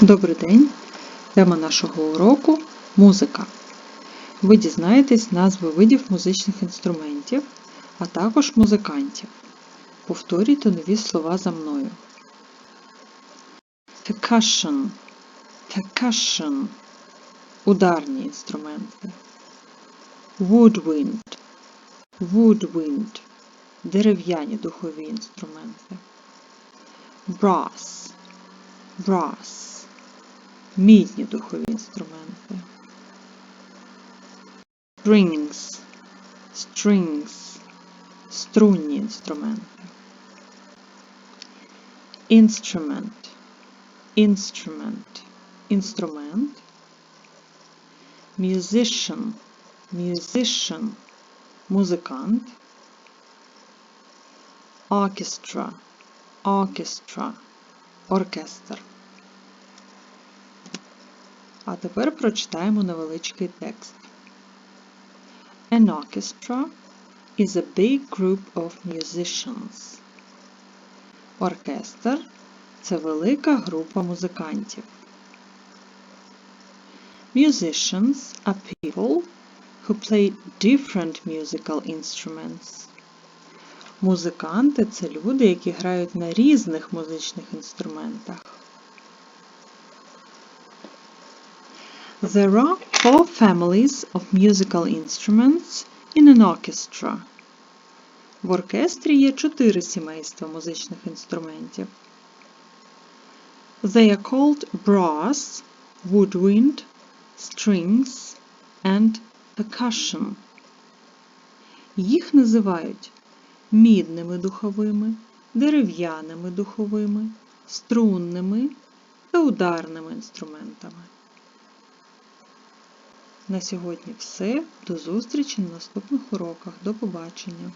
Добрий день! Тема нашого уроку музика. Ви дізнаєтесь назви видів музичних інструментів, а також музикантів. Повторюйте нові слова за мною. Percussion. Percussion. Ударні інструменти. Woodwind. Woodwind. Дерев'яні духові інструменти. Brass. Brass. Мідні духові інструменти. Strings. Strings. Струнні інструменти. Instrument. Instrument. Інструмент. Musician. Musician. Музикант. Orchestra. Orchestra. Оркестр. А тепер прочитаємо невеличкий текст. An orchestra is a big group of musicians. Оркестр це велика група музикантів. Musicians are people who play different musical instruments. Музиканти це люди, які грають на різних музичних інструментах. There are four families of musical instruments in an orchestra. В оркестрі є чотири сімейства музичних інструментів. They are called brass, woodwind, strings and percussion. Їх називають мідними духовими, дерев'яними духовими, струнними та ударними інструментами. На сьогодні все. До зустрічі на наступних уроках. До побачення!